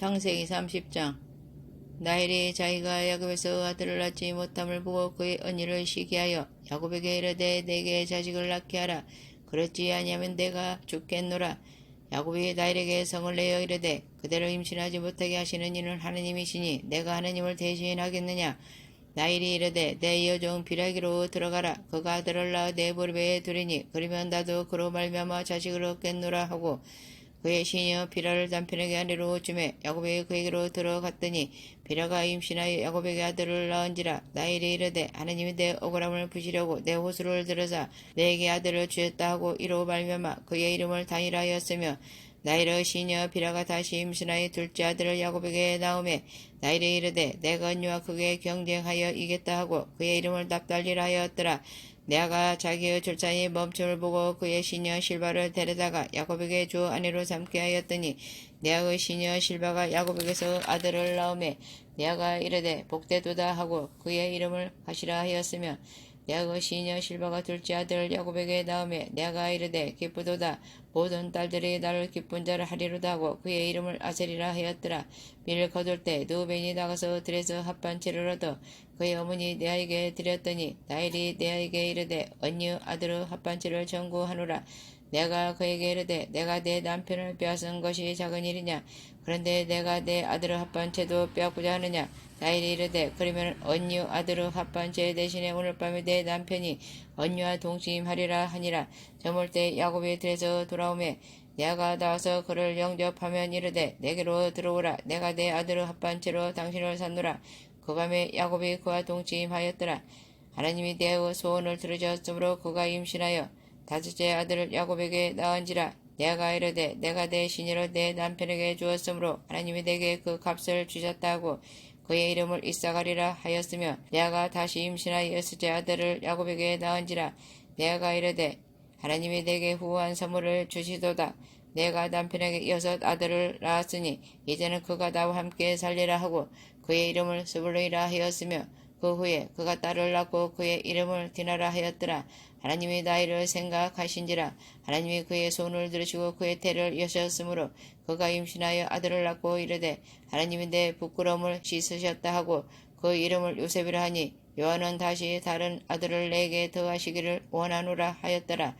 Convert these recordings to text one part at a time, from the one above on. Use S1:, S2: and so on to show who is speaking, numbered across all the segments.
S1: 창세기 30장. 나일이 자기가 야곱에서 아들을 낳지 못함을 보고 그의 언니를 시기하여 야곱에게 이르되 내게 자식을 낳게 하라. 그렇지 아니하면 내가 죽겠노라. 야곱이 나일에게 성을 내어 이르되 그대로 임신하지 못하게 하시는 이는 하느님이시니 내가 하느님을 대신하겠느냐? 나일이 이르되 내 여종 비라기로 들어가라. 그가 아들을 낳아 내 무릎에 두리니 그러면 나도 그로 말미암아 자식을 얻겠노라 하고 그의 시녀 비라를 남편에게 아내로 주매 야곱이 그에게로 들어갔더니 비라가 임신하여 야곱에게 아들을 낳은지라 나일이 이르되 하나님이 내 억울함을 부시려고 내 호수를 들어서 내게 아들을 주었다 하고 이로 말미암아 그의 이름을 단일하였으며 나일의 시녀 비라가 다시 임신하여 둘째 아들을 야곱에게 낳음에 나일이 이르되 내가 언니와 그게 경쟁하여 이겼다 하고 그의 이름을 납달리라 하였더라. 내아가 자기의 출산이 멈춤을 보고 그의 시녀 실바를 데려다가 야곱에게 주 아내로 삼게 하였더니 내아의 시녀 실바가 야곱에게서 아들을 낳음에 내아가 이르되 복되도다 하고 그의 이름을 가시라 하였으며 내아의 시녀 실바가 둘째 아들을 야곱에게 낳음에 내아가 이르되 기쁘도다. 모든 딸들이 나를 기쁜 자를 하리로다 하고 그의 이름을 아셀이라 하였더라. 밀을 거둘 때 누벤이 나가서 들에서 합반채를 얻어 그의 어머니 내아에게 드렸더니 나일이 내아에게 이르되 언니 아들의 합반채를 전구하노라. 내가 그에게 이르되 내가 내 남편을 빼앗은 것이 작은 일이냐 그런데 내가 내 아들의 합반채도 빼앗고자 하느냐? 나일이 이르되 그러면 언니 아들의 합반채 대신에 오늘 밤에 내 남편이 언니와 동침하리라 하니라. 저물 때 야곱이 들에서 돌아오매 내가 나와서 그를 영접하면 이르되 내게로 들어오라. 내가 내 아들의 합반채로 당신을 산노라. 그 밤에 야곱이 그와 동침하였더라. 하나님이 내의 소원을 들으셨으므로 그가 임신하여 다섯째 아들을 야곱에게 낳은지라 내가 이르되 내가 내 신이로 내 남편에게 주었으므로 하나님이 내게 그 값을 주셨다 하고 그의 이름을 이사가리라 하였으며 내가 다시 임신하여 여섯째 아들을 야곱에게 낳은지라 내가 이르되 하나님이 내게 후한 선물을 주시도다. 내가 남편에게 여섯 아들을 낳았으니 이제는 그가 나와 함께 살리라 하고 그의 이름을 스불로이라 하였으며 그 후에 그가 딸을 낳고 그의 이름을 디나라 하였더라. 하나님이 나이를 생각하신지라 하나님이 그의 손을 들으시고 그의 태를 여셨으므로 그가 임신하여 아들을 낳고 이르되 하나님이 내 부끄러움을 씻으셨다 하고 그 이름을 요셉이라 하니 요한은 다시 다른 아들을 내게 더하시기를 원하노라 하였더라.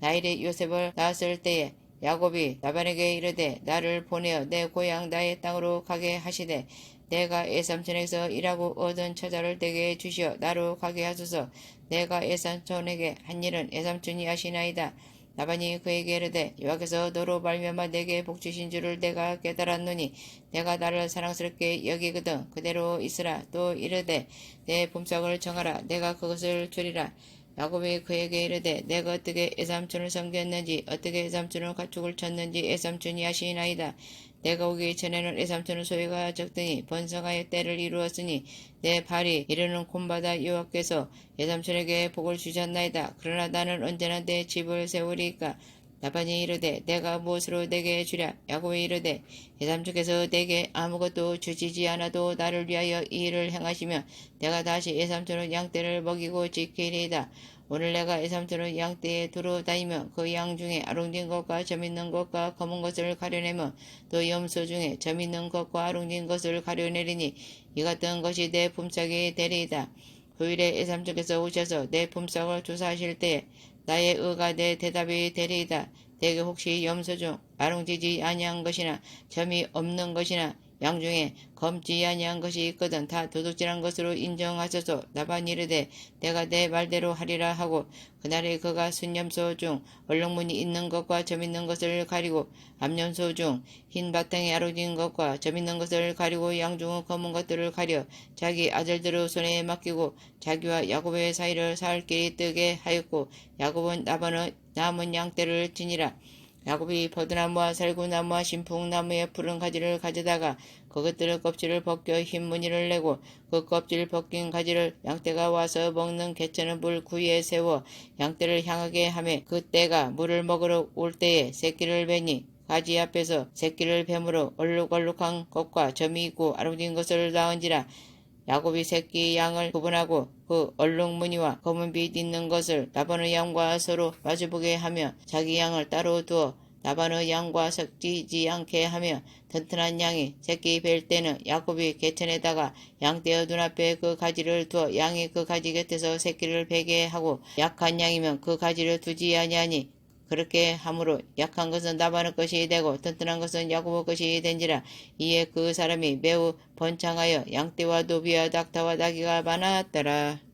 S1: 나일이 요셉을 낳았을 때에 야곱이 라반에게 이르되 나를 보내어 내 고향 나의 땅으로 가게 하시되 내가 애삼촌에게서 일하고 얻은 처자를 내게 주시어 나로 가게 하소서. 내가 애삼촌에게 한 일은 애삼촌이 하시나이다. 라반이 그에게 이르되 여호와께서 너로 말미암아 내게 복 주신 줄을 내가 깨달았노니 내가 나를 사랑스럽게 여기거든 그대로 있으라. 또 이르되 내 품삯을 정하라. 내가 그것을 주리라. 야곱이 그에게 이르되 내가 어떻게 애삼촌을 섬겼는지 어떻게 애삼촌을 가축을 쳤는지 애삼촌이 아시나이다. 내가 오기 전에는 애삼촌은 소유가 적더니 번성하여 때를 이루었으니 내 발이 이르는 곰바다 여호와께서 애삼촌에게 복을 주셨나이다. 그러나 나는 언제나 내 집을 세우리까? 라반이 이르되 내가 무엇으로 내게 주랴? 야곱이 이르되 예삼촌께서 내게 아무것도 주시지 않아도 나를 위하여 이 일을 행하시며 내가 다시 예삼촌의 양떼를 먹이고 지키리이다 오늘 내가 예삼촌의 양떼에 두루 다니며 그 양 중에 아롱진 것과 점 있는 것과 검은 것을 가려내며 또 염소 중에 점 있는 것과 아롱진 것을 가려내리니 이 같은 것이 내 품삯이 되리이다 후일에 예삼촌께서 오셔서 내 품삯을 조사하실 때에 나의 의가 내 대답이 되리이다. 내게 혹시 염소 중 아롱지지 아니한 것이나 점이 없는 것이나 양 중에 검지 아니한 것이 있거든 다 도둑질한 것으로 인정하소서 나반 이르되 내가 내 말대로 하리라 하고 그날에 그가 순염소 중 얼룩무늬 있는 것과 점 있는 것을 가리고 암염소 중 흰 바탕에 아로진 것과 점 있는 것을 가리고 양중 검은 것들을 가려 자기 아들들의 손에 맡기고 자기와 야곱의 사이를 살 길이 뜨게 하였고 야곱은 나반의 남은 양떼를 지니라 야곱이 버드나무와 살구나무와 신풍나무의 푸른 가지를 가져다가 그것들의 껍질을 벗겨 흰 무늬를 내고 그 껍질 벗긴 가지를 양떼가 와서 먹는 개천의 물 구이에 세워 양떼를 향하게 하매 그 떼가 물을 먹으러 올 때에 새끼를 베니 가지 앞에서 새끼를 뱀으로 얼룩얼룩한 것과 점이 있고 아름진 것을 낳은지라 야곱이 새끼 양을 구분하고 그 얼룩무늬와 검은 빛 있는 것을 라반의 양과 서로 마주보게 하며 자기 양을 따로 두어 나반의 양과 섞이지 않게 하며 튼튼한 양이 새끼 뵐 때는 야곱이 개천에다가 양떼의 눈앞에 그 가지를 두어 양이 그 가지 곁에서 새끼를 베게 하고 약한 양이면 그 가지를 두지 아니하니 그렇게 함으로 약한 것은 나반의 것이 되고 튼튼한 것은 야곱의 것이 된지라 이에 그 사람이 매우 번창하여 양떼와 노비와 닭타와 나귀가 많았더라.